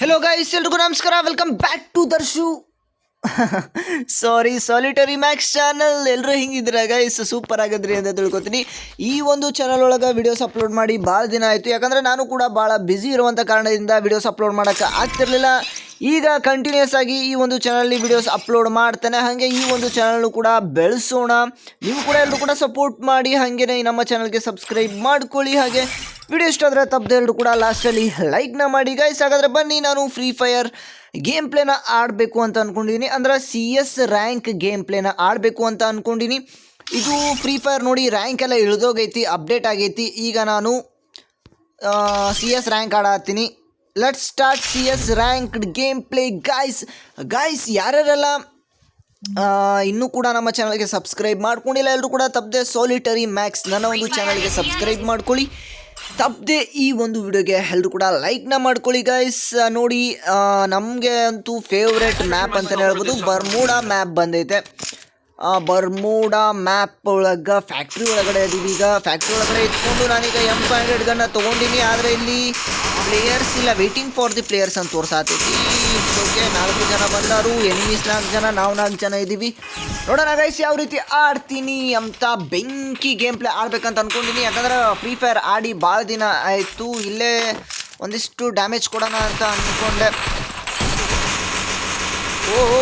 Hello guys ಎಲ್ರಿಗೂ ನಮಸ್ಕಾರ. Welcome back to Darshu sorry solitary max channel ಎಲ್ಲರೂ ಹಿಂಗಿದ್ರ ಗೈಸ್ ಸೂಪರ್ ಆಗಿದ್ರಿ ಅಂತ ತಿಳ್ಕೊತೀನಿ. ಈ ಒಂದು ಚಾನಲ್ ಒಳಗೆ ವಿಡಿಯೋಸ್ ಅಪ್ಲೋಡ್ ಮಾಡಿ ಭಾಳ ದಿನ ಆಯಿತು. ಯಾಕಂದರೆ ನಾನು ಕೂಡ ಭಾಳ ಬ್ಯುಸಿ ಇರುವಂಥ ಕಾರಣದಿಂದ ವಿಡಿಯೋಸ್ ಅಪ್ಲೋಡ್ ಮಾಡೋಕ್ಕೆ ಆಗ್ತಿರ್ಲಿಲ್ಲ. ಈಗ ಕಂಟಿನ್ಯೂಸ್ ಆಗಿ ಈ ಒಂದು ಚಾನಲ್ಲಿ ವಿಡಿಯೋಸ್ ಅಪ್ಲೋಡ್ ಮಾಡ್ತೇನೆ. ಹಾಗೆ ಈ ಒಂದು ಚಾನಲ್ ಕೂಡ ಬೆಳೆಸೋಣ. ನೀವು ಕೂಡ ಎಲ್ಲರೂ ಕೂಡ ಸಪೋರ್ಟ್ ಮಾಡಿ. ಹಾಗೆಯೇ ನಮ್ಮ ಚಾನಲ್ಗೆ ಸಬ್ಸ್ಕ್ರೈಬ್ ಮಾಡ್ಕೊಳ್ಳಿ. ಹಾಗೆ ವಿಡಿಯೋ ಇಷ್ಟ ಆದರೆ ತಪ್ಪದೆ ಎರಡು ಕೂಡ ಲಾಸ್ಟಲ್ಲಿ ಲೈಕ್ನ ಮಾಡಿ ಗೈಸ್ ಹಾಗಾದರೆ ಬನ್ನಿ, ನಾನು ಫ್ರೀ ಫೈಯರ್ ಗೇಮ್ ಪ್ಲೇನ ಆಡಬೇಕು ಅಂತ ಅಂದ್ಕೊಂಡಿದ್ದೀನಿ ಅಂದ್ರೆ ಸಿ ಎಸ್ ರ್ಯಾಂಕ್ ಗೇಮ್ ಪ್ಲೇನ ಆಡಬೇಕು ಅಂತ ಅಂದ್ಕೊಂಡಿನಿ ಇದು ಫ್ರೀ ಫೈರ್ ನೋಡಿ ರ್ಯಾಂಕ್ ಎಲ್ಲ ಇಳಿದೋಗೈತಿ ಅಪ್ಡೇಟ್ ಆಗೈತಿ. ಈಗ ನಾನು C S rank ಆಡತ್ತೀನಿ let start C S ranked game play guys guys ಯಾರ್ಯಾರೆಲ್ಲ ಇನ್ನೂ ಕೂಡ ನಮ್ಮ ಚಾನಲ್ಗೆ ಸಬ್ಸ್ಕ್ರೈಬ್ ಮಾಡ್ಕೊಂಡಿಲ್ಲ ಎಲ್ಲರೂ ಕೂಡ ತಪ್ಪದೆ ಸೋಲಿಟರಿ ಮ್ಯಾಕ್ಸ್ ನನ್ನ ಒಂದು ಚಾನಲ್ಗೆ ಸಬ್ಸ್ಕ್ರೈಬ್ ಮಾಡ್ಕೊಳ್ಳಿ. ತಪ್ಪದೆ ಈ ಒಂದು ವಿಡಿಯೋಗೆ ಎಲ್ಲರೂ ಕೂಡ ಲೈಕ್ನ ಮಾಡ್ಕೊಳ್ಳಿ ಗೈಸ್ ನೋಡಿ ನಮಗೆ ಅಂತೂ ಫೇವ್ರೆಟ್ ಮ್ಯಾಪ್ ಅಂತಲೇ ಹೇಳ್ಬೋದು. ಬರ್ಮೂಡಾ ಮ್ಯಾಪ್ ಬಂದೈತೆ. ಬರ್ಮೂಡಾ ಮ್ಯಾಪ್ ಒಳಗೆ ಫ್ಯಾಕ್ಟ್ರಿ ಒಳಗಡೆ ಇದೀವಿ ಈಗ. ಫ್ಯಾಕ್ಟ್ರಿ ಒಳಗಡೆ ಇಟ್ಕೊಂಡು ನಾನೀಗ ಎಂ ಫೈವ್ ಹಂಡ್ರೆಡ್ ಗನ್ನ ತೊಗೊಂಡಿನಿ. ಆದರೆ ಇಲ್ಲಿ ಪ್ಲೇಯರ್ಸ್ ಇಲ್ಲ. ವೇಟಿಂಗ್ ಫಾರ್ ದಿ ಪ್ಲೇಯರ್ಸ್ ಅಂತ ತೋರ್ಸಾತೈತಿ. ಓಕೆ ನಾಲ್ಕು ಜನ ಬಂದರು, ಎನಿಮೀಸ್ ನಾಲ್ಕು ಜನ, ನಾವು ನಾಲ್ಕು ಜನ ಇದ್ದೀವಿ. ನೋಡೋಣ ಗೈಸ್ ಯಾವ ರೀತಿ ಆಡ್ತೀನಿ ಅಂತ ಬೆಂಕಿ ಗೇಮ್ ಪ್ಲೇ ಆಡ್ಬೇಕಂತ ಅನ್ಕೊಂಡಿನಿ ಯಾಕಂದ್ರೆ ಫ್ರೀ ಫೈರ್ ಆಡಿ ಭಾಳ ದಿನ ಆಯಿತು. ಇಲ್ಲೇ ಒಂದಿಷ್ಟು ಡ್ಯಾಮೇಜ್ ಕೊಡೋಣ ಅಂತ ಅಂದ್ಕೊಂಡೆ ಓಹೋ,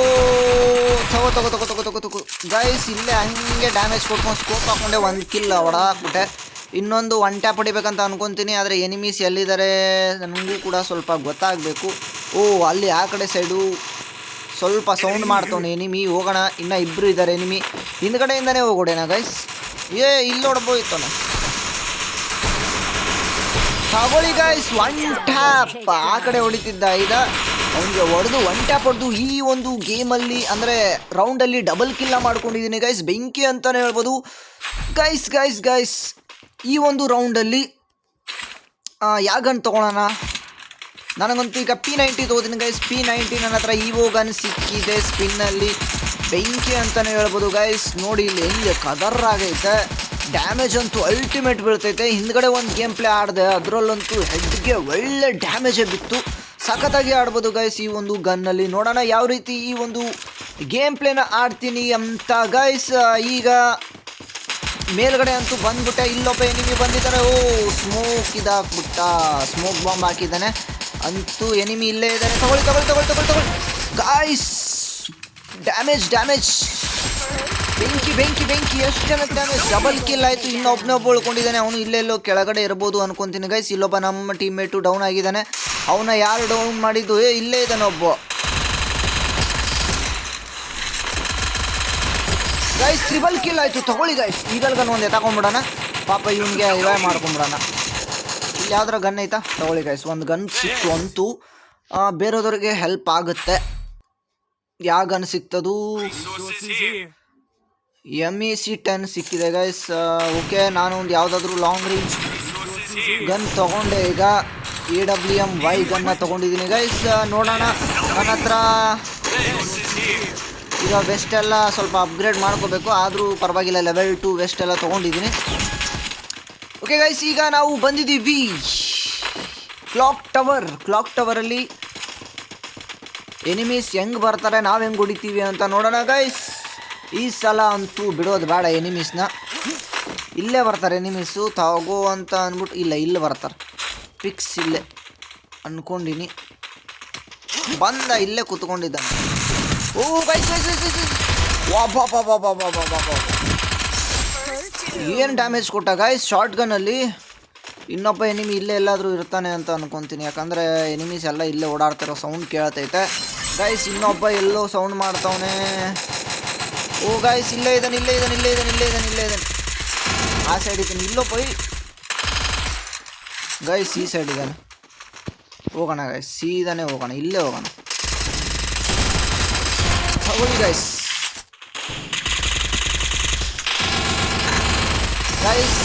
ತಗೋ ತಗೋ ತಗೋ ತಗೋ ತಗೋ ತಗೋ. ಗೈಸ್ ಇಲ್ಲೇ ಹಂಗೆ ಡ್ಯಾಮೇಜ್ ಕೊಟ್ಕೊಂಡು ಸ್ಕೋಪ್ ಹಾಕೊಂಡೆ. ಒಂದು ಕಿಲ್ ಹೊಡೆದಾಕ್ಬಿಟ್ಟೆ ಇನ್ನೊಂದು ಒನ್ ಟ್ಯಾಪ್ ಹೊಡಿಬೇಕಂತ ಅನ್ಕೊತೀನಿ. ಆದರೆ ಎನಿಮೀಸ್ ಎಲ್ಲಿದ್ದಾರೆ ನನಗೂ ಕೂಡ ಸ್ವಲ್ಪ ಗೊತ್ತಾಗಬೇಕು. ಓ, ಅಲ್ಲಿ ಆ ಕಡೆ ಸೈಡು ಸ್ವಲ್ಪ ಸೌಂಡ್ ಮಾಡ್ತವನೆ ಎನಿಮಿ ಹೋಗೋಣ. ಇನ್ನು ಇಬ್ಬರು ಇದ್ದಾರೆ ಎನಿಮಿ ಹಿಂದ್ಗಡೆಯಿಂದನೇ ಹೋಗೋಡೇನಾ ಗೈಸ್ ಏ, ಇಲ್ಲಿ ನೋಡ್ಬೋಯ್ತಾನೆ ತಗೊಳ್ಳಿ ಗೈಸ್ ಒನ್ ಟ್ಯಾಪ್ ಆ ಕಡೆ ಹೊಡಿತಿದ್ದ ಈಗ. ಅವನಿಗೆ ಹೊಡೆದು ಒನ್ ಟ್ಯಾಪ್ ಹೊಡೆದು ಈ ಒಂದು ಗೇಮಲ್ಲಿ ಅಂದರೆ ರೌಂಡಲ್ಲಿ ಡಬಲ್ ಕಿಲ್ಲ ಮಾಡ್ಕೊಂಡಿದ್ದೀನಿ ಗೈಸ್ ಬೆಂಕಿ ಅಂತಲೇ ಹೇಳ್ಬೋದು. ಗೈಸ್ ಗೈಸ್ ಗೈಸ್ ಈ ಒಂದು ರೌಂಡಲ್ಲಿ ಯಾಗನ್ ತೊಗೊಳೋಣ? ನನಗಂತೂ ಈಗ ಪಿ ನೈಂಟಿ ತೋದಿನ ಗೈಸ್ ಪಿ ನೈಂಟಿ ನನ್ನ ಹತ್ರ ಇವೋ ಗನ್ ಸಿಕ್ಕಿದೆ ಸ್ಪಿನ್ನಲ್ಲಿ ಬೆಂಕಿ ಅಂತಲೇ ಹೇಳ್ಬೋದು ಗೈಸ್ ನೋಡಿ ಇಲ್ಲಿ ಹೆಂಗೆ ಕದರ್ ಆಗೈತೆ. ಡ್ಯಾಮೇಜ್ ಅಂತೂ ಅಲ್ಟಿಮೇಟ್ ಬೀಳ್ತೈತೆ. ಹಿಂದ್ಗಡೆ ಒಂದು ಗೇಮ್ ಪ್ಲೇ ಆಡಿದೆ, ಅದರಲ್ಲಂತೂ ಹೆಡ್ಗೆ ಒಳ್ಳೆ ಡ್ಯಾಮೇಜೇ ಬಿತ್ತು. ಸಖತ್ತಾಗಿ ಆಡ್ಬೋದು ಗೈಸ್ ಈ ಒಂದು ಗನ್ನಲ್ಲಿ ನೋಡೋಣ ಯಾವ ರೀತಿ ಈ ಒಂದು ಗೇಮ್ ಪ್ಲೇನ ಆಡ್ತೀನಿ ಅಂತ ಗೈಸ್ ಈಗ ಮೇಲ್ಗಡೆ ಅಂತೂ ಬಂದ್ಬಿಟ್ಟೆ. ಇಲ್ಲೊಬ್ಬ ಎನಿಮಿ ಬಂದಿದ್ದಾರೆ ಓ ಸ್ಮೋಕ್ ಇದಾಕ್ಬಿಟ್ಟ ಸ್ಮೋಕ್ ಬಾಂಬ್ ಹಾಕಿದ್ದಾನೆ. ಅಂತೂ ಎನಿಮಿ ಇಲ್ಲೇ ಇದ್ದಾರೆ ತಗೊಳ್ಳಿ ತಗೊಳ್ಳಿ ತಗೊಳ್ಳಿ ತಗೊಳ್ಳಿ ತಗೊಳ್ಳಿ. ಗಾಯ್ಸ್ ಡ್ಯಾಮೇಜ್ ಡ್ಯಾಮೇಜ್ ಬೆಂಕಿ ಬೆಂಕಿ ಬೆಂಕಿ. ಎಷ್ಟು ಜನ ಡ್ಯಾಮೇಜ್ ಡಬಲ್ ಕಿಲ್ ಆಯಿತು. ಇನ್ನೊಬ್ಬನೊಬ್ಬ ಉಳ್ಕೊಂಡಿದ್ದಾನೆ. ಅವನು ಇಲ್ಲೆಲ್ಲೋ ಕೆಳಗಡೆ ಇರ್ಬೋದು ಅನ್ಕೊಂತೀನಿ ಗೈಸ್ ಇಲ್ಲೊಬ್ಬ ನಮ್ಮ ಟೀಮ್ಮೇಟು ಡೌನ್ ಆಗಿದ್ದಾನೆ. ಅವನ ಯಾರು ಡೌನ್ ಮಾಡಿದ್ದು? ಏ, ಇಲ್ಲೇ ಇದ್ದಾನೆ ಒಬ್ಬ. ಗೈಸ್ ತ್ರಿಬಲ್ ಕಿಲ್ ಆಯಿತು. ತಗೊಳ್ಳಿ ಗೈಸ್ ಈಗಲ್ಗನ್ ಒಂದು ತಗೊಂಬಿಡೋಣ ಪಾಪ, ಇವನಿಗೆ ಇವಾಗ ಮಾಡ್ಕೊಂಬಿಡೋಣ. ಇಲ್ಲಿ ಯಾವ್ದಾರ ಗನ್ ಐತಾ? ತಗೊಳ್ಳಿ ಗೈಸ್ ಒಂದು ಗನ್ ಸಿಕ್ತು ಅಂತೂ ಆ, ಬೇರೆದವ್ರಿಗೆ ಹೆಲ್ಪ್ ಆಗುತ್ತೆ. ಯಾವ ಗನ್ ಸಿಕ್ತದು? ಎಂ ಇ ಸಿ ಟೆನ್ ಸಿಕ್ಕಿದೆ ಗೈಸ್ ಓಕೆ ನಾನು ಒಂದು ಯಾವುದಾದ್ರೂ ಲಾಂಗ್ ರೇಂಜ್ ಗನ್ ತಗೊಂಡೆ. ಈಗ ಎ ಡಬ್ಲ್ಯೂ ಎಂ ವೈ ಗನ್ನ ತಗೊಂಡಿದ್ದೀನಿ ಗೈಸ್ ನೋಡೋಣ. ನನ್ನ ಹತ್ರ ಈಗ ವೆಸ್ಟ್ ಎಲ್ಲ ಸ್ವಲ್ಪ ಅಪ್ಗ್ರೇಡ್ ಮಾಡ್ಕೋಬೇಕು ಆದರೂ ಪರವಾಗಿಲ್ಲ ಲೆವೆಲ್ ಟು ವೆಸ್ಟ್ ಎಲ್ಲ ತೊಗೊಂಡಿದ್ದೀನಿ. ಓಕೆ ಗೈಸ್ ಈಗ ನಾವು ಬಂದಿದ್ದೀವಿ. ಕ್ಲಾಕ್ ಟವರ್ ಕ್ಲಾಕ್ ಟವರಲ್ಲಿ ಎನಿಮೀಸ್ ಹೆಂಗೆ ಬರ್ತಾರೆ, ನಾವು ಹೆಂಗೆ ಹೊಡಿತೀವಿ ಅಂತ ನೋಡೋಣ ಗೈಸ್ ಈ ಸಲ ಅಂತೂ ಬಿಡೋದು ಬೇಡ ಎನಿಮೀಸ್ನ ಇಲ್ಲೇ ಬರ್ತಾರೆ ಎನಿಮೀಸು ತಗೋ ಅಂತ ಅಂದ್ಬಿಟ್ಟು ಇಲ್ಲ, ಇಲ್ಲಿ ಬರ್ತಾರೆ. ಫಿಕ್ಸ್ ಇಲ್ಲೇ ಅಂದ್ಕೊಂಡಿನಿ ಬಂದ ಇಲ್ಲೇ ಕೂತ್ಕೊಂಡಿದ್ದಾನೆ. ಓ ಗೈಸ್ ಗೈಸ್ ವಾ ಬಾ ಬಾ ಬಾ ಬಾ ಬಾ ಬಾ ಬಾ ಏನು ಡ್ಯಾಮೇಜ್ ಕೊಟ್ಟ? ಗಾಯ್ಸ್ ಶಾರ್ಟ್ ಗನ್ನಲ್ಲಿ ಇನ್ನೊಬ್ಬ ಎನಿಮಿ ಇಲ್ಲೇ ಎಲ್ಲಾದರೂ ಇರ್ತಾನೆ ಅಂತ ಅನ್ಕೊತೀನಿ. ಯಾಕಂದರೆ ಎನಿಮೀಸ್ ಎಲ್ಲ ಇಲ್ಲೇ ಓಡಾಡ್ತಿರೋ ಸೌಂಡ್ ಕೇಳ್ತೈತೆ. ಗೈಸ್ ಇನ್ನೊಬ್ಬ ಎಲ್ಲೋ ಸೌಂಡ್ ಮಾಡ್ತಾವನೆ. ಓ ಗಾಯ್ಸ್ ಇಲ್ಲೇ ಇದ್ದಾನೆ ಇಲ್ಲೇ ಇದ್ದಾನೆ ಇಲ್ಲೇ ಇದ್ದಾನೆ ಇಲ್ಲೇ ಇದ್ದಾನೆ ಇಲ್ಲೇ ಇದ್ದಾನೆ ಆ ಸೈಡ್ ಇದ್ದಾನೆ. ಪೈ. ಗೈಸ್ ಈ ಸೈಡ್ ಇದ್ದಾನೆ. ಹೋಗೋಣ ಗೈಸ್ ಸೀದಾನೆ ಹೋಗೋಣ. ಇಲ್ಲೇ ಹೋಗೋಣ. ತಗೊಳ್ಳಿ ಗೈಸ್ ಗೈಸ್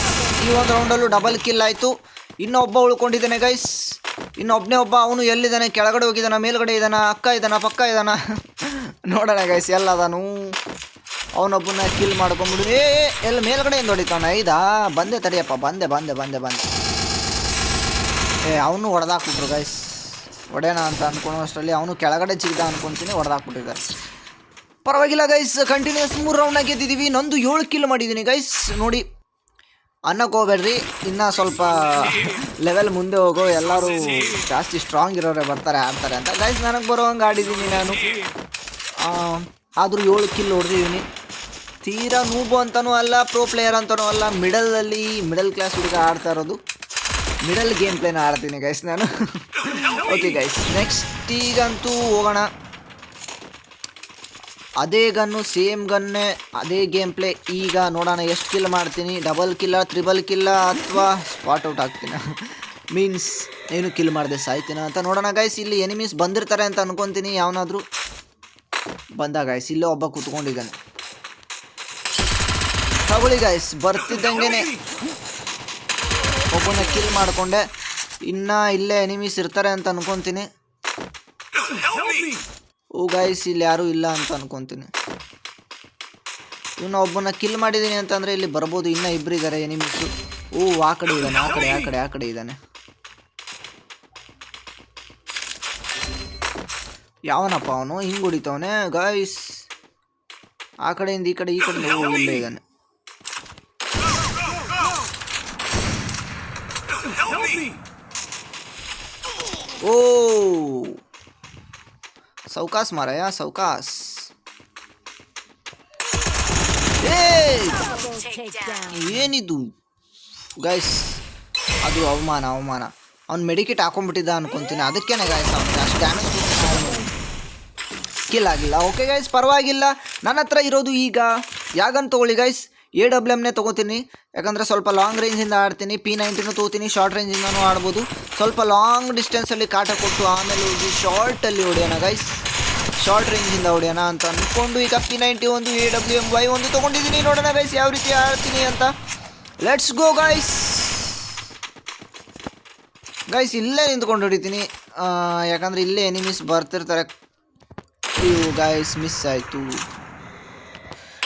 ಈ ಒಂದು ರೌಂಡಲ್ಲೂ ಡಬಲ್ ಕಿಲ್ ಆಯಿತು. ಇನ್ನೊಬ್ಬ ಉಳ್ಕೊಂಡಿದ್ದಾನೆ ಗೈಸ್ ಇನ್ನೊಬ್ಬನೇ ಒಬ್ಬ, ಅವನು ಎಲ್ಲಿದ್ದಾನೆ? ಕೆಳಗಡೆ ಹೋಗಿದ್ದಾನ? ಮೇಲ್ಗಡೆ ಇದ್ದಾನ? ಅಕ್ಕ ಇದ್ದಾನ? ಪಕ್ಕ ಇದ್ದಾನ? ನೋಡೋಣ ಗೈಸ್ ಎಲ್ಲದಾನು. ಅವನೊಬ್ಬನ ಕಿಲ್ ಮಾಡ್ಕೊಂಬಿಡು ಏ ಎಲ್ಲಿ ಮೇಲ್ಗಡೆಯಿಂದ ಹೊಡಿತಾನ ಐದಾ? ಬಂದೆ ತಡಿಯಪ್ಪ. ಬಂದೆ ಬಂದೆ ಬಂದೆ ಬಂದೆ. ಏ, ಅವನು ಹೊಡೆದಾಕ್ಬಿಟ್ರು ಗೈಸ್ ಹೊಡೆಯೋಣ ಅಂತ ಅನ್ಕೊಳೋ ಅಷ್ಟರಲ್ಲಿ ಅವನು ಕೆಳಗಡೆ ಜಿಗಿದ ಅನ್ಕೊಂತೀನಿ, ಹೊಡೆದಾಕ್ಬಿಟ್ಟಿದ್ದಾರೆ. ಪರವಾಗಿಲ್ಲ ಗೈಸ್ ಕಂಟಿನ್ಯೂಸ್ ಮೂರು ರೌಂಡ್ನಾಗ ಗೆದ್ದಿದ್ದೀವಿ ನಂದು ಏಳು ಕಿಲ್ ಮಾಡಿದ್ದೀನಿ ಗೈಸ್ ನೋಡಿ ಅನ್ನಕ್ಕೆ ಹೋಗ್ಬೇಡ್ರಿ ಇನ್ನೂ ಸ್ವಲ್ಪ ಲೆವೆಲ್ ಮುಂದೆ ಹೋಗೋ. ಎಲ್ಲರೂ ಜಾಸ್ತಿ ಸ್ಟ್ರಾಂಗ್ ಇರೋರೆ ಬರ್ತಾರೆ, ಆಡ್ತಾರೆ ಅಂತ. ಗೈಸ್ ನನಗೆ ಬರೋ ಹಂಗೆ ಆಡಿದ್ದೀನಿ ನಾನು. ಆದರೂ ಏಳು ಕಿಲ್ ಹೊಡೆದಿದ್ದೀನಿ. ತೀರಾ ನೂಬು ಅಂತನೂ ಅಲ್ಲ ಪ್ರೋ ಪ್ಲೇಯರ್ ಅಂತನೂ ಅಲ್ಲ. ಮಿಡಲಲ್ಲಿ ಮಿಡಲ್ ಕ್ಲಾಸ್ ಹುಡುಗ ಆಡ್ತಾ ಇರೋದು. ಮಿಡಲ್ ಗೇಮ್ ಪ್ಲೇನ ಆಡ್ತೀನಿ ಗೈಸ್ ನಾನು. ಓಕೆ ಗೈಸ್ ನೆಕ್ಸ್ಟ್ ಈಗಂತೂ ಹೋಗೋಣ. ಅದೇ ಗನ್ನು, ಸೇಮ್ ಗನ್ನೇ, ಅದೇ ಗೇಮ್ ಪ್ಲೇ ಈಗ ನೋಡೋಣ, ಎಷ್ಟು ಕಿಲ್ ಮಾಡ್ತೀನಿ? ಡಬಲ್ ಕಿಲ್ಲ ತ್ರಿಬಲ್ ಕಿಲ್ಲ ಅಥವಾ ಸ್ಪಾಟ್ ಔಟ್ ಆಗ್ತೀನ ಮೀನ್ಸ್ ಏನು ಕಿಲ್ ಮಾಡಿದೆ ಸಾಯ್ತೀನ ಅಂತ ನೋಡೋಣ ಗಾಯ್ಸ್ ಇಲ್ಲಿ ಎನಿಮೀಸ್ ಬಂದಿರ್ತಾರೆ ಅಂತ ಅನ್ಕೊತೀನಿ, ಯಾವನಾದರೂ. ಬಂದ ಗಾಯ್ಸ್ ಇಲ್ಲೇ ಒಬ್ಬ ಕೂತ್ಕೊಂಡಿದ್ದಾನೆ. ತಗೊಳ್ಳಿ ಗಾಯ್ಸ್ ಬರ್ತಿದ್ದಂಗೆ ಒಬ್ಬನ ಕಿಲ್ ಮಾಡಿಕೊಂಡೆ. ಇನ್ನ ಇಲ್ಲೇ ಎನಿಮೀಸ್ ಇರ್ತಾರೆ ಅಂತ ಅನ್ಕೊತೀನಿ. ಓ ಗಾಯ್ಸ್ ಇಲ್ಲಿ ಯಾರೂ ಇಲ್ಲ ಅಂತ ಅನ್ಕೊತೀನಿ. ಇನ್ನು ಒಬ್ಬನ ಕಿಲ್ ಮಾಡಿದ್ದೀನಿ ಅಂತಂದರೆ ಇಲ್ಲಿ ಬರ್ಬೋದು ಇನ್ನೂ ಇಬ್ಬರು ಇದ್ದಾರೆ ಎನಿಮೀಸು ಓ ಆ ಕಡೆ ಇದ್ದಾನೆ ಆ ಕಡೆ ಆ ಕಡೆ ಆ ಕಡೆ ಇದ್ದಾನೆ. ಯಾವನಪ್ಪ ಅವನು? ಹಿಂಗೆ ಹೊಡಿತವನೆ ಗಾಯ್ಸ್ ಆ ಕಡೆಯಿಂದ ಈ ಕಡೆ ಈ ಕಡೆ ಓ ಇಲ್ಲೇ ಇದ್ದಾನೆ. ಓ ಸೌಕಾಸ್ ಮಾರಾಯ ಸೌಕಾಸ್ ಏ ಏನಿದು? ಗೈಸ್ ಅದು ಅವಮಾನ ಅವಮಾನ. ಅವ್ನು ಮೆಡಿಕೇಟ್ ಹಾಕೊಂಡ್ಬಿಟ್ಟಿದ್ದ ಅನ್ಕೊಂತೀನಿ. ಅದಕ್ಕೇನೆ ಗಾಯ್ಸ್ ಅವ್ನಿಗೆ ಅಷ್ಟು ಡ್ಯಾಮೇಜ್ ಕಿಲ್ ಆಗಿಲ್ಲ. ಓಕೆ ಗೈಸ್ ಪರವಾಗಿಲ್ಲ. ನನ್ನ ಹತ್ರ ಇರೋದು ಈಗ. ಯಾಗನ್ ತಗೊಳ್ಳಿ ಗೈಸ್ ಎ ಡಬ್ಲ್ಯೂ ಎಮ್ನೇ ತೊಗೋತೀನಿ. ಯಾಕಂದರೆ ಸ್ವಲ್ಪ ಲಾಂಗ್ ರೇಂಜಿಂದ ಆಡ್ತೀನಿ. ಪಿ ನೈಂಟಿನೂ ತೊಗೋತೀನಿ. ಶಾರ್ಟ್ ರೇಂಜಿಂದನೂ ಆಡ್ಬೋದು. ಸ್ವಲ್ಪ ಲಾಂಗ್ ಡಿಸ್ಟೆನ್ಸಲ್ಲಿ ಕಾಟ ಕೊಟ್ಟು ಆಮೇಲೆ ಹೋಗಿ ಶಾರ್ಟಲ್ಲಿ ಹೊಡೆಯೋಣ ಗೈಸ್ ಶಾರ್ಟ್ ರೇಂಜಿಂದ ಹೊಡೆಯೋಣ ಅಂತ ಅಂದ್ಕೊಂಡು ಈಗ ಪಿ ನೈಂಟಿ ಒಂದು ಎ ಡಬ್ಲ್ಯೂ ಎಂ ವೈ ಒಂದು ತೊಗೊಂಡಿದ್ದೀನಿ. ನೋಡೋಣ ಗೈಸ್ ಯಾವ ರೀತಿ ಆಡ್ತೀನಿ ಅಂತ. ಲೆಟ್ಸ್ ಗೋ ಗೈಸ್ ಗೈಸ್ ಇಲ್ಲೇ ನಿಂತ್ಕೊಂಡು ಹೊಡಿತೀನಿ. ಯಾಕಂದರೆ ಇಲ್ಲೇ ಎನಿಮಿಸ್ ಬರ್ತಿರ್ತಾರೆ. ಅಯ್ಯೋ ಗೈಸ್ ಮಿಸ್ ಆಯಿತು.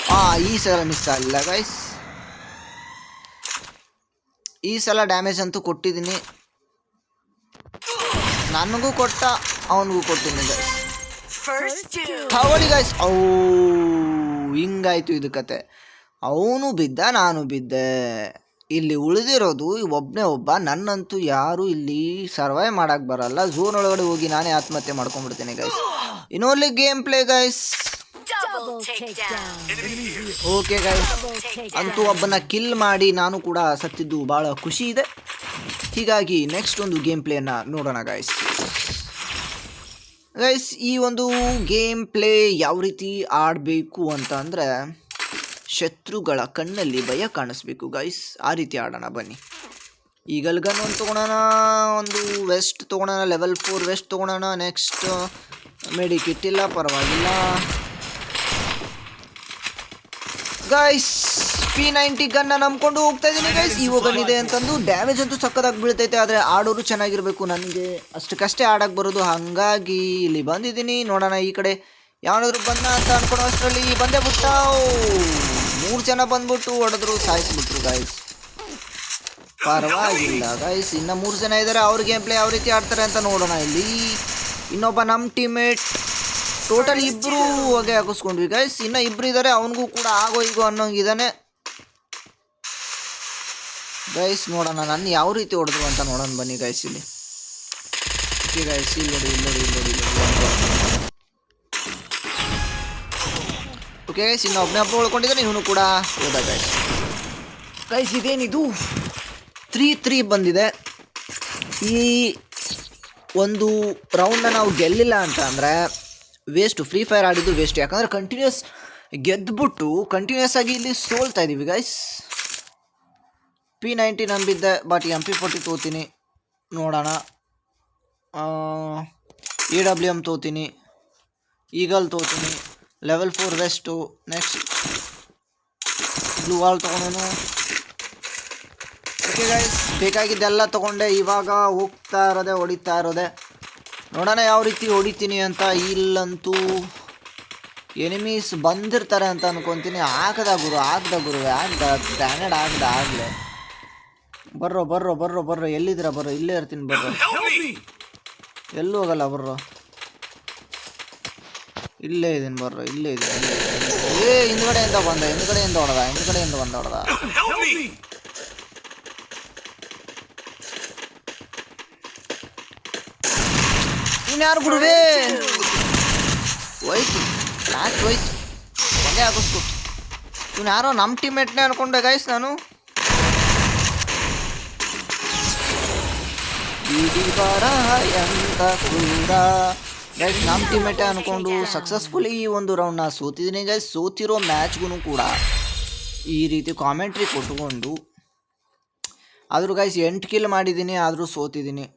ಹಾಂ ಈ ಸಲ ಮಿಸ್ ಆಗಲಿಲ್ಲ ಗೈಸ್ ಈ ಸಲ ಡ್ಯಾಮೇಜ್ ಅಂತೂ ಕೊಟ್ಟಿದ್ದೀನಿ. ನನಗೂ ಕೊಟ್ಟ, ಅವನಿಗೂ ಕೊಟ್ಟಿದ್ದೀನಿ ಗೈಸ್ ತಗೊಳ್ಳಿ ಗೈಸ್ ಓ, ಹಿಂಗಾಯ್ತು ಇದು ಕತೆ. ಅವನು ಬಿದ್ದ, ನಾನು ಬಿದ್ದೆ. ಇಲ್ಲಿ ಉಳಿದಿರೋದು ಒಬ್ಬನೇ ಒಬ್ಬ, ನನ್ನಂತೂ ಯಾರು ಇಲ್ಲಿ ಸರ್ವೈವ್ ಮಾಡೋಕ್ಕೆ ಬರಲ್ಲ. ಝೋನ್ ಒಳಗಡೆ ಹೋಗಿ ನಾನೇ ಆತ್ಮಹತ್ಯೆ ಮಾಡ್ಕೊಂಡ್ಬಿಡ್ತೀನಿ guys ಇನ್ನೊಲ್ಲಿ game play guys. Okay guys ಅಂತೂ ಒಬ್ಬನ ಕಿಲ್ ಮಾಡಿ ನಾನು ಕೂಡ ಸತ್ತಿದ್ದು ಭಾಳ ಖುಷಿ ಇದೆ. ಹೀಗಾಗಿ ನೆಕ್ಸ್ಟ್ ಒಂದು ಗೇಮ್ ಪ್ಲೇನ ನೋಡೋಣ ಗೈಸ್ ಗೈಸ್ ಈ ಒಂದು ಗೇಮ್ ಪ್ಲೇ ಯಾವ ರೀತಿ ಆಡಬೇಕು ಅಂತ ಅಂದರೆ ಶತ್ರುಗಳ ಕಣ್ಣಲ್ಲಿ ಭಯ ಕಾಣಿಸ್ಬೇಕು ಗೈಸ್ ಆ ರೀತಿ ಆಡೋಣ ಬನ್ನಿ. ಈಗಲ್ ಗನ್ ಒಂದು ತೊಗೊಳೋಣ ಒಂದು ವೆಸ್ಟ್ ತೊಗೊಳೋಣ ಲೆವೆಲ್ ಫೋರ್ ವೆಸ್ಟ್ ತೊಗೊಳೋಣ ನೆಕ್ಸ್ಟ್ ಮೆಡಿಕಿಟ್ ಇಲ್ಲ ಪರವಾಗಿಲ್ಲ. ಗೈಸ್ ಪಿ ನೈಂಟಿ ಗನ್ನ ನಂಬ್ಕೊಂಡು ಹೋಗ್ತಾ ಇದ್ದೀನಿ ಗೈಸ್ ಇವಾಗ ಗನ್ ಇದೆ ಅಂತಂದು ಡ್ಯಾಮೇಜ್ ಅಂತೂ ಸಕ್ಕದಾಗಿ ಬೀಳ್ತೈತೆ, ಆದರೆ ಆಡೋರು ಚೆನ್ನಾಗಿರಬೇಕು ನನಗೆ. ಅಷ್ಟಕ್ಕಷ್ಟೇ ಆಡಕ್ಕೆ ಬರೋದು, ಹಾಗಾಗಿ ಇಲ್ಲಿ ಬಂದಿದ್ದೀನಿ. ನೋಡೋಣ ಈ ಕಡೆ ಯಾವನಾದ್ರು ಬಂದ ಅಂತ ಅನ್ಕೊಳೋ ಅಷ್ಟರಲ್ಲಿ ಬಂದೇ ಬಿಟ್ಟು ಮೂರು ಜನ ಬಂದ್ಬಿಟ್ಟು ಹೊಡೆದ್ರು, ಸಾಯಿಸ್ಬಿಟ್ರು ಗೈಸ್ ಪರವಾಗಿಲ್ಲ ಗೈಸ್ ಇನ್ನು ಮೂರು ಜನ ಇದ್ದಾರೆ ಅವ್ರ ಗೇಮ್ ಪ್ಲೇ ಯಾವ ರೀತಿ ಆಡ್ತಾರೆ ಅಂತ ನೋಡೋಣ ಇಲ್ಲಿ. ಇನ್ನೊಬ್ಬ ನಮ್ಮ ಟೀಮೇಟ್ ಟೋಟಲ್ ಇಬ್ರು ಹೊಗೆ ಹಾಕಿಸ್ಕೊಂಡ್ವಿ ಗೈಸ್ ಇನ್ನ ಇಬ್ರು ಇದ್ದಾರೆ ಅವನಿಗೂ ಕೂಡ ಆಗೋ ಈಗೋ ಅನ್ನೋಂಗಿದ್ದಾನೆ ಗೈಸ್ ನೋಡೋಣ, ನಾನು ಯಾವ ರೀತಿ ಹೊಡೆದ್ರು ಅಂತ ನೋಡೋಣ, ಬನ್ನಿ ಗೈಸ್ ಇಲ್ಲಿ. ಗೈಸ್ ಇಲ್ಲಿ ನೋಡಿ, ಇಲ್ಲಿ ಇಲ್ಲಿ ಓಕೆ ಗೈಸ್ ಇನ್ನ ಒಬ್ಬನೇ ಒಬ್ಬ ಉಳ್ಕೊಂಡಿದ್ದಾನೆ, ಇವನು ಕೂಡ ಹೋದ ಗೈಸ್ ಗೈಸ್ ಇದೇನಿದು? ತ್ರೀ ತ್ರೀ ಬಂದಿದೆ. ಈ ಒಂದು ರೌಂಡ್ನ ನಾವು ಗೆಲ್ಲಿಲ್ಲ ಅಂತ ಅಂದರೆ ವೇಸ್ಟು ಫ್ರೀ ಫೈರ್ ಆಡಿದ್ದು ವೇಸ್ಟ್ ಯಾಕಂದರೆ ಕಂಟಿನ್ಯೂಸ್ ಗೆದ್ದುಬಿಟ್ಟು ಕಂಟಿನ್ಯೂಸ್ ಆಗಿ ಇಲ್ಲಿ ಸೋಲ್ತಾ ಇದ್ದೀವಿ ಗೈಸ್ ಪಿ ನೈಂಟಿ ನಂಬಿದ್ದೆ ಬಟ್ ಎಂ ಪಿ ಫೋರ್ಟಿ ತೋತೀನಿ. ನೋಡೋಣ. ಇ ಡಬ್ಲ್ಯೂ ಎಂ ತೋತೀನಿ. Eagle ತೋತೀನಿ. Level four vest next blue wall ತೊಗೊಂಡು ಓಕೆ ಗೈಸ್ ಬೇಕಾಗಿದ್ದೆಲ್ಲ ತೊಗೊಂಡೆ. ಇವಾಗ ಹೋಗ್ತಾ ಇರೋದೆ, ಹೊಡಿತಾ ಇರೋದೆ. ನೋಡೋಣ ಯಾವ ರೀತಿ ಹೊಡಿತೀನಿ ಅಂತ. ಇಲ್ಲಂತೂ ಎನಿಮೀಸ್ ಬಂದಿರ್ತಾರೆ ಅಂತ ಅನ್ಕೊತೀನಿ. ಆಗದ ಗುರು ಆಗದ ಗುರು ಆಗ್ದ ಗ್ರ್ಯಾನೇಡ್ ಆಗದ ಆಗಲೇ. ಬರ್ರೋ ಬರ್ರೋ ಬರ್ರೋ ಬರ್ರೋ. ಎಲ್ಲಿದ್ದೀರಾ ಬರ್ರೋ? ಇಲ್ಲೇ ಇರ್ತೀನಿ ಬರ್ರೋ. ಎಲ್ಲೂ ಹೋಗಲ್ಲ ಬರ್ರೋ? ಇಲ್ಲೇ ಇದೀನಿ ಬರ್ರೋ ಇಲ್ಲೇ ಇದೀನಿ. ಏ ಹಿಂದ್ಗಡೆಯಿಂದ ಬಂದ ಹಿಂದ್ಗಡೆಯಿಂದ ಹೊಡೆದ ಹಿಂದ್ಗಡೆಯಿಂದ ಬಂದ ಹೊಡೆದ. ಇನ್ಯಾರು ಬಿಡುವೆ ಹೋಯ್ತು ಮ್ಯಾಚ್ ಹೋಯ್ತು. ಒಂದೇ ಆಗಿಸ್ಕೊತು ಇವ್ನು ಯಾರೋ ನಮ್ಮ ಟೀಮೇಟ್ನೇ ಅನ್ಕೊಂಡೆ ಗೈಸ್ ನಾನು. ಗೈಸ್ ನಮ್ಮ ಟೀಮೇಟೇ ಅನ್ಕೊಂಡು ಸಕ್ಸಸ್ಫುಲಿ ಈ ಒಂದು ರೌಂಡ್ನ ಸೋತಿದ್ದೀನಿ ಗೈಸ್ ಸೋತಿರೋ ಮ್ಯಾಚ್ಗೂ ಕೂಡ ಈ ರೀತಿ ಕಾಮೆಂಟ್ರಿ ಕೊಟ್ಕೊಂಡು ಆದರೂ ಗೈಸ್ ಎಂಟು ಕಿಲ್ ಮಾಡಿದ್ದೀನಿ, ಆದರೂ ಸೋತಿದ್ದೀನಿ.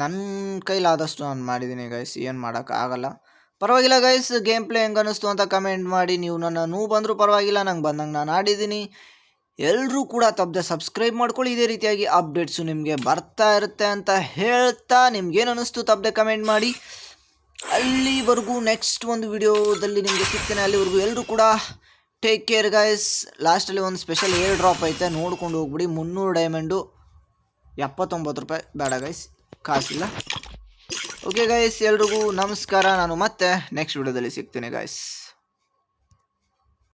ನನ್ನ ಕೈಲಾದಷ್ಟು ನಾನು ಮಾಡಿದ್ದೀನಿ ಗೈಸ್ ಏನು ಮಾಡೋಕ್ಕಾಗಲ್ಲ ಪರವಾಗಿಲ್ಲ ಗೈಸ್ ಗೇಮ್ ಪ್ಲೇ ಹೆಂಗೆ ಅನ್ನಿಸ್ತು ಅಂತ ಕಮೆಂಟ್ ಮಾಡಿ. ನೀವು ನನ್ನ ನೂ ಬಂದರೂ ಪರವಾಗಿಲ್ಲ, ನಂಗೆ ಬಂದಂಗೆ ನಾನು ಆಡಿದ್ದೀನಿ ಎಲ್ಲರೂ ಕೂಡ ತಪ್ಪದೆ ಸಬ್ಸ್ಕ್ರೈಬ್ ಮಾಡ್ಕೊಳ್ಳಿ. ಇದೇ ರೀತಿಯಾಗಿ ಅಪ್ಡೇಟ್ಸು ನಿಮಗೆ ಬರ್ತಾ ಇರುತ್ತೆ ಅಂತ ಹೇಳ್ತಾ ನಿಮ್ಗೇನು ಅನ್ನಿಸ್ತು ತಪ್ಪದೆ ಕಮೆಂಟ್ ಮಾಡಿ. ಅಲ್ಲಿವರೆಗೂ ನೆಕ್ಸ್ಟ್ ಒಂದು ವಿಡಿಯೋದಲ್ಲಿ ನಿಮಗೆ ಸಿಗ್ತೇನೆ. ಅಲ್ಲಿವರೆಗೂ ಎಲ್ಲರೂ ಕೂಡ ಟೇಕ್ ಕೇರ್ ಗೈಸ್ ಲಾಸ್ಟಲ್ಲಿ ಒಂದು ಸ್ಪೆಷಲ್ ಏರ್ ಡ್ರಾಪ್ ಐತೆ. ನೋಡ್ಕೊಂಡು ಹೋಗ್ಬಿಡಿ. ಮುನ್ನೂರು ಡೈಮಂಡು ಎಪ್ಪತ್ತೊಂಬತ್ತು ರೂಪಾಯಿ. ಬೇಡ ಗೈಸ್ ಕಾಸಿಲ್ಲ. ಓಕೆ ಗಾಯ್ಸ್ ಎಲ್ರಿಗೂ ನಮಸ್ಕಾರ. ನಾನು ಮತ್ತೆ ನೆಕ್ಸ್ಟ್ ವಿಡಿಯೋದಲ್ಲಿ ಸಿಗ್ತೇನೆ ಗೈಸ್